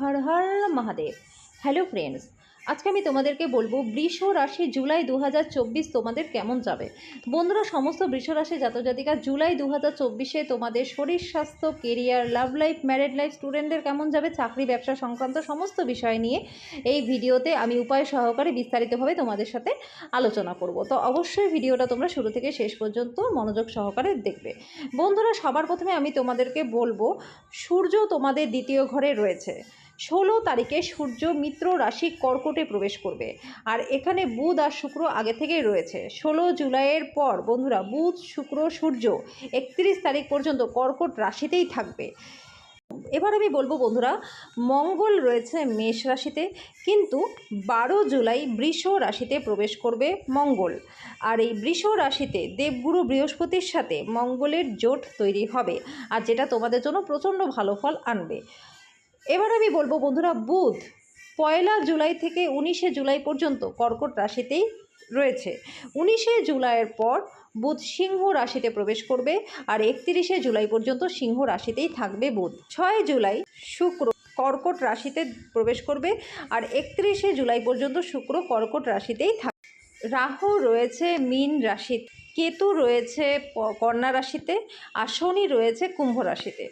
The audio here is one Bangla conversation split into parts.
হর হর মহাদেব। হ্যালো ফ্রেন্ডস আজকে আমি তোমাদেরকে বলব বৃষ রাশি জুলাই দু হাজার চব্বিশ তোমাদের কেমন যাবে? বন্ধুরা, সমস্ত বৃষ রাশি জাতজাতিকা জুলাই দু চব্বিশে তোমাদের শরীর, স্বাস্থ্য career love life married life স্টুডেন্টদের কেমন যাবে, চাকরি, ব্যবসা সংক্রান্ত সমস্ত বিষয় নিয়ে এই ভিডিওতে আমি উপায় সহকারে বিস্তারিতভাবে তোমাদের সাথে আলোচনা করব। তো অবশ্যই ভিডিওটা তোমরা শুরু থেকে শেষ পর্যন্ত মনোযোগ সহকারে দেখবে। বন্ধুরা, সবার প্রথমে আমি তোমাদেরকে বলব, সূর্য তোমাদের দ্বিতীয় ঘরে রয়েছে। ষোলো তারিখে সূর্য মিত্র রাশি কর্কটে প্রবেশ করবে। আর এখানে বুধ আর শুক্র আগে থেকেই রয়েছে। ষোলো জুলাইয়ের পর, বন্ধুরা, বুধ, শুক্র, সূর্য একত্রিশ তারিখ পর্যন্ত কর্কট রাশিতেই থাকবে। এবার আমি বলব, বন্ধুরা, মঙ্গল রয়েছে মেষ রাশিতে, কিন্তু বারো জুলাই বৃষ রাশিতে প্রবেশ করবে মঙ্গল। আর এই বৃষ রাশিতে দেবগুরু বৃহস্পতির সাথে মঙ্গলের জোট তৈরি হবে। আর যেটা তোমাদের জন্য প্রচণ্ড ভালো ফল আনবে। এবার আমি বলব বন্ধুরা, বুধ পয়লা জুলাই থেকে উনিশে জুলাই পর্যন্ত কর্কট রাশিতেই রয়েছে। উনিশে জুলাইয়ের পর বুধ সিংহ রাশিতে প্রবেশ করবে আর একত্রিশে জুলাই পর্যন্ত সিংহ রাশিতেই থাকবে বুধ। ছয় জুলাই শুক্র কর্কট রাশিতে প্রবেশ করবে আর একত্রিশে জুলাই পর্যন্ত শুক্র কর্কট রাশিতেই থাকবে রাহু রয়েছে মীন রাশিতে, কেতু রয়েছে কন্যা রাশিতে, আর শনি রয়েছে কুম্ভ রাশিতে।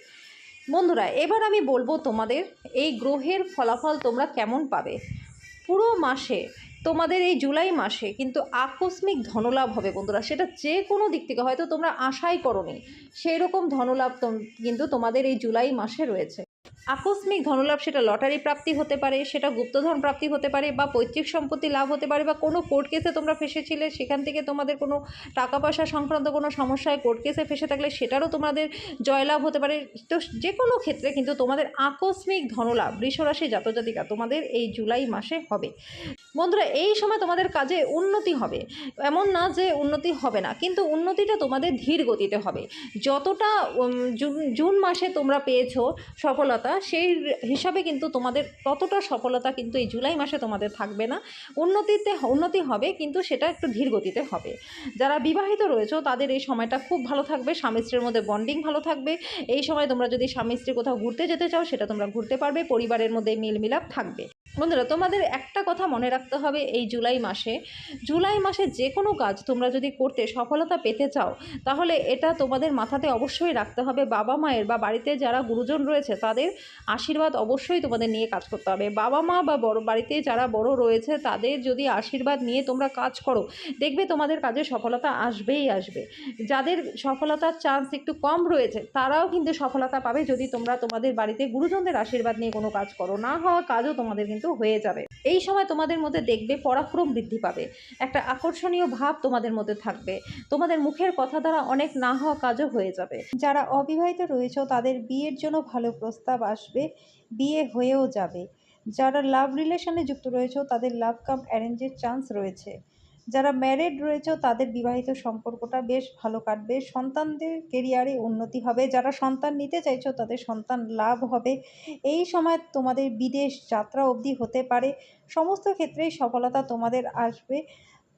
বন্ধুরা, এবার আমি বলব তোমাদের এই গ্রহের ফলাফল তোমরা কেমন পাবে। পুরো মাসে, তোমাদের এই জুলাই মাসে কিন্তু আকস্মিক ধনলাভ হবে বন্ধুরা। সেটা যে কোনো দিক থেকে, হয়তো তোমরা আশাই করো নি সেই রকম ধনলাভ কিন্তু তোমাদের এই জুলাই মাসে রয়েছে। আকস্মিক ধনলাভ সেটা লটারি প্রাপ্তি হতে পারে, সেটা গুপ্তধন প্রাপ্তি হতে পারে বা পৈতৃক সম্পত্তি লাভ হতে পারে বা কোনো কোর্ট কেসে তোমরা ফেসেছিলে, সেখান থেকে তোমাদের কোনো টাকা পয়সা সংক্রান্ত কোনো সমস্যায় কোর্ট কেসে ফেসে থাকলে সেটারও তোমাদের জয়লাভ হতে পারে। তো যে কোনো ক্ষেত্রে কিন্তু তোমাদের আকস্মিক ধনলাভ, বৃষরাশি জাতজাতিকা তোমাদের এই জুলাই মাসে হবে। বন্ধুরা, এই সময় তোমাদের কাজে উন্নতি হবে। এমন না যে উন্নতি হবে না, কিন্তু উন্নতিটা তোমাদের ধীর গতিতে হবে। যতটা জুন জুন মাসে তোমরা পেয়েছ সফলতা সেই হিসাবে কিন্তু তোমাদের ততটা সফলতা কিন্তু এই জুলাই মাসে তোমাদের থাকবে না। উন্নতিতে উন্নতি হবে কিন্তু সেটা একটু ধীর গতিতে হবে। যারা বিবাহিত রয়েছে, তাদের এই সময়টা খুব ভালো থাকবে। স্বামী স্ত্রীর মধ্যে বন্ডিং ভালো থাকবে। এই সময় তোমরা যদি স্বামী স্ত্রী কোথাও ঘুরতে যেতে চাও, সেটা তোমরা ঘুরতে পারবে। পরিবারের মধ্যে মিলমিলাপ থাকবে। বন্ধুরা, তোমাদের একটা কথা মনে রাখতে হবে এই জুলাই মাসে। জুলাই মাসে যে কোনো কাজ তোমরা যদি করতে সফলতা পেতে চাও, তাহলে এটা তোমাদের মাথাতে অবশ্যই রাখতে হবে। বাবা মায়ের বা বাড়িতে যারা গুরুজন রয়েছে, তাদের আশীর্বাদ অবশ্যই তোমাদের নিয়ে কাজ করতে হবে। বাবা মা বা বড় বাড়িতে যারা বড় রয়েছে, তাদের যদি আশীর্বাদ নিয়ে তোমরা কাজ করো, দেখবে তোমাদের কাজে সফলতা আসবেই আসবে। যাদের সফলতার চান্স একটু কম রয়েছে, তারাও কিন্তু সফলতা পাবে যদি তোমরা তোমাদের বাড়িতে গুরুজনদের আশীর্বাদ নিয়ে কোনো কাজ করো। না হওয়া কাজও তোমাদের কিন্তু হয়ে যাবে। এই সময় তোমাদের মধ্যে দেখবে পরাক্রম বৃদ্ধি পাবে। একটা আকর্ষণীয় ভাব তোমাদের মধ্যে থাকবে। তোমাদের মুখের কথা দ্বারা অনেক না হওয়া কাজও হয়ে যাবে। যারা অবিবাহিত রয়েছে, তাদের বিয়ের জন্য ভালো প্রস্তাব আসবে। বিয়ে হয়েও যাবে। যারা লাভ রিলেশনে যুক্ত রয়েছে, তাদের লাভ কাম অ্যারেঞ্জের চান্স রয়েছে। যারা ম্যারেড রয়েছে, তাদের বিবাহিত সম্পর্কটা বেশ ভালো কাটবে। সন্তানদের কেরিয়ারে উন্নতি হবে। যারা সন্তান নিতে চাইছো, তাদের সন্তান লাভ হবে। এই সময় তোমাদের বিদেশ যাত্রা অবধি হতে পারে। সমস্ত ক্ষেত্রেই সফলতা তোমাদের আসবে।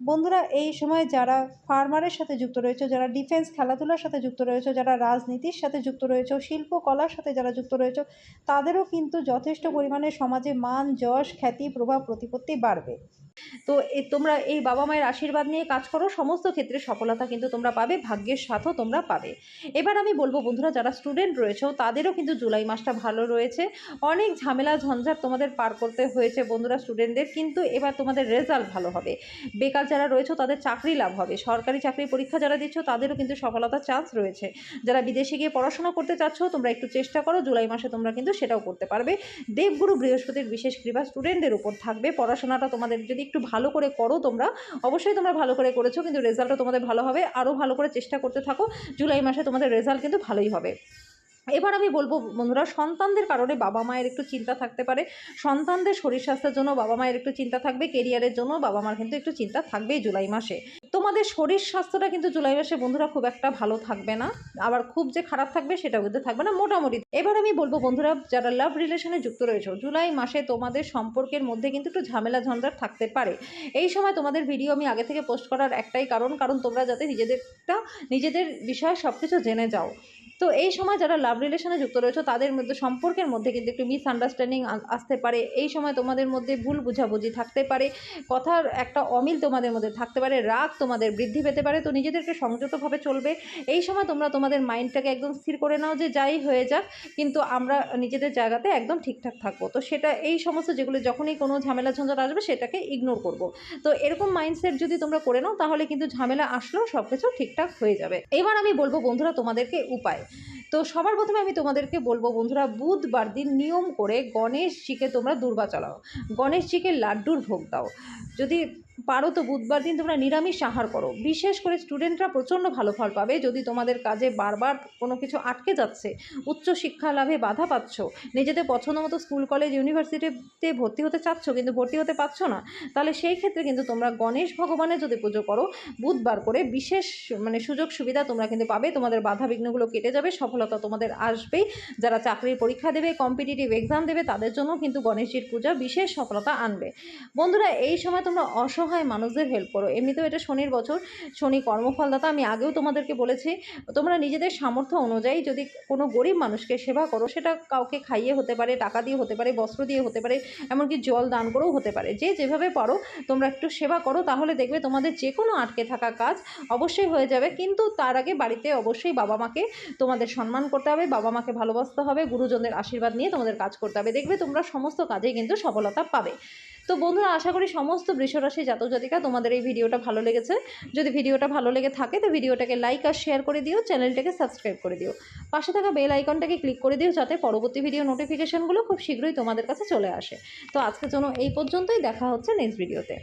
বন্ধুরা, এই সময় যারা ফার্মারের সাথে যুক্ত রয়েছে, যারা ডিফেন্স খেলাধুলার সাথে যুক্ত রয়েছে, যারা রাজনীতির সাথে যুক্ত রয়েছে শিল্পকলার সাথে যারা যুক্ত রয়েছে, তাদেরও কিন্তু যথেষ্ট পরিমাণে সমাজে মান, যশ, খ্যাতি, প্রভাব, প্রতিপত্তি বাড়বে। তো এ তোমরা এই বাবা মায়ের আশীর্বাদ নিয়ে কাজ করো, সমস্ত ক্ষেত্রে সফলতা কিন্তু তোমরা পাবে, ভাগ্যের সাথও তোমরা পাবে। এবার আমি বলব বন্ধুরা, যারা স্টুডেন্ট রয়েছে তাদেরও কিন্তু জুলাই মাসটা ভালো রয়েছে। অনেক ঝামেলা ঝঞ্ঝাট তোমাদের পার করতে হয়েছে বন্ধুরা স্টুডেন্টদের কিন্তু এবার তোমাদের রেজাল্ট ভালো হবে। বেকার যারা রয়েছে তাদের চাকরি লাভ হবে। সরকারি চাকরির পরীক্ষা যারা দিচ্ছ, তাদেরও কিন্তু সফলতার চান্স রয়েছে। যারা বিদেশে গিয়ে পড়াশোনা করতে চাচ্ছ, তোমরা একটু চেষ্টা করো, জুলাই মাসে তোমরা কিন্তু সেটাও করতে পারবে। দেবগুরু বৃহস্পতির বিশেষ কৃপা স্টুডেন্টদের উপর থাকবে। পড়াশোনাটা তোমাদের যদি একটু ভালো করে করো তোমরা। অবশ্যই তোমরা ভালো করে করেছ, কিন্তু রেজাল্টও তোমাদের ভালো হবে। আরও ভালো করে চেষ্টা করতে থাকো। জুলাই মাসে তোমাদের রেজাল্ট কিন্তু ভালোই হবে। এবার আমি বলব, বন্ধুরা, সন্তানদের কারণে বাবা মায়ের একটু চিন্তা থাকতে পারে। সন্তানদের শরীর স্বাস্থ্যের জন্য বাবা মায়ের একটু চিন্তা থাকবে কেরিয়ারের জন্য বাবা মার কিন্তু একটু চিন্তা থাকবেই জুলাই মাসে। তোমাদের শরীর স্বাস্থ্যটা কিন্তু জুলাই মাসে, বন্ধুরা, খুব একটা ভালো থাকবে না। আবার খুব যে খারাপ থাকবে সেটা কিন্তু থাকবে না, মোটামুটি। এবার আমি বলব, বন্ধুরা, যারা লাভ রিলেশনে যুক্ত রয়েছে, জুলাই মাসে তোমাদের সম্পর্কের মধ্যে কিন্তু একটু ঝামেলা ঝঞ্ঝাট থাকতে পারে। এই সময় তোমাদের ভিডিও আমি আগে থেকে পোস্ট করার একটাই কারণ কারণ তোমরা যাতে নিজেদেরটা, নিজেদের বিষয়ে সব কিছু জেনে যাও। তো এই সময় যারা লাভ রিলেশনে যুক্ত রয়েছে, তাদের মধ্যে সম্পর্কের মধ্যে কিন্তু একটু মিসআন্ডারস্ট্যান্ডিং আসতে পারে। এই সময় তোমাদের মধ্যে ভুল বুঝাবুঝি থাকতে পারে, কথার একটা অমিল তোমাদের মধ্যে থাকতে পারে, রাগ তোমাদের বৃদ্ধি পেতে পারে, তো নিজেদেরকে সংযতভাবে চলবে। এই সময় তোমরা তোমাদের মাইন্ডটাকে একদম স্থির করে নাও যে যাই হয়ে যাক, কিন্তু আমরা নিজেদের জায়গাতে একদম ঠিকঠাক থাকব। তো সেটা, এই সমস্ত যেগুলো, যখনই কোনো ঝামেলা ঝঞ্ঝাট আসবে, সেটাকে ইগনোর করব। তো এরকম মাইন্ডসেট যদি তোমরা করে নাও, তাহলে কিন্তু ঝামেলা আসলেও সব কিছু ঠিকঠাক হয়ে যাবে। এবার আমি বলব বন্ধুরা তোমাদেরকে উপায়। তো সবার প্রথমে আমি তোমাদেরকে বলব বন্ধুরা, বুধবার দিন নিয়ম করে গণেশজিকে তোমরা দুর্বা চালাও। গণেশজিকে লাড্ডুর ভোগ দাও। যদি পারো তো বুধবার দিন তোমরা নিরামিষ আহার করো। বিশেষ করে স্টুডেন্টরা প্রচণ্ড ভালো ফল পাবে। যদি তোমাদের কাজে বারবার কোনো কিছু আটকে যাচ্ছে, উচ্চ শিক্ষা লাভে বাধা পাচ্ছ, নিজেদের পছন্দ মতো স্কুল, কলেজ ইউনিভার্সিটিতে ভর্তি হতে চাচ্ছ কিন্তু ভর্তি হতে পারছ না, তাহলে সেই ক্ষেত্রে কিন্তু তোমরা গণেশ ভগবানের যদি পুজো করো, বুধবার করে বিশেষ মানে সুযোগ সুবিধা তোমরা কিন্তু পাবে। তোমাদের বাধা বিঘ্নগুলো কেটে যাবে, সফলতা তোমাদের আসবেই। যারা চাকরির পরীক্ষা দেবে কম্পিটিটিভ এক্সাম দেবে, তাদের জন্য কিন্তু গণেশজির পূজা বিশেষ সফলতা আনবে। বন্ধুরা, এই সময় তোমরা অসহায় মানুষদের হেল্প করো। এমনিতেও এটা শনির বছর, শনি কর্মফলদাতা, আমি আগেও তোমাদেরকে বলেছি, তোমরা নিজেদের সামর্থ্য অনুযায়ী যদি কোনো গরিব মানুষকে সেবা করো, সেটা কাউকে খাইয়ে হতে পারে, টাকা দিয়ে হতে পারে, বস্ত্র দিয়ে হতে পারে, এমনকি জল দান করেও হতে পারে। যে যেভাবে পারো, তোমরা একটু সেবা করো, তাহলে দেখবে তোমাদের যে কোনো আটকে থাকা কাজ অবশ্যই হয়ে যাবে। কিন্তু তার আগে বাড়িতে অবশ্যই বাবা মাকে তোমাদের সম্মান করতে হবে, বাবা মাকে ভালোবাসতে হবে, গুরুজনদের আশীর্বাদ নিয়ে তোমাদের কাজ করতে হবে। দেখবে তোমরা সমস্ত কাজেই কিন্তু সফলতা পাবে। তো বন্ধুরা, আশা করি সমস্ত বৃষরাশি জাতক জাতিকা তোমাদের এই ভিডিওটা ভালো লেগেছে। যদি ভিডিওটা ভালো লেগে থাকে, তো ভিডিওটাকে লাইক আর শেয়ার করে দিও চ্যানেলটাকে সাবস্ক্রাইব করে দিও। পাশে থাকা বেল আইকনটাকে ক্লিক করে দিও, যাতে পরবর্তী ভিডিও নোটিফিকেশানগুলো খুব শীঘ্রই তোমাদের কাছে চলে আসে। তো আজকের জন্য এই পর্যন্তই, দেখা হচ্ছে নেক্সট ভিডিওতে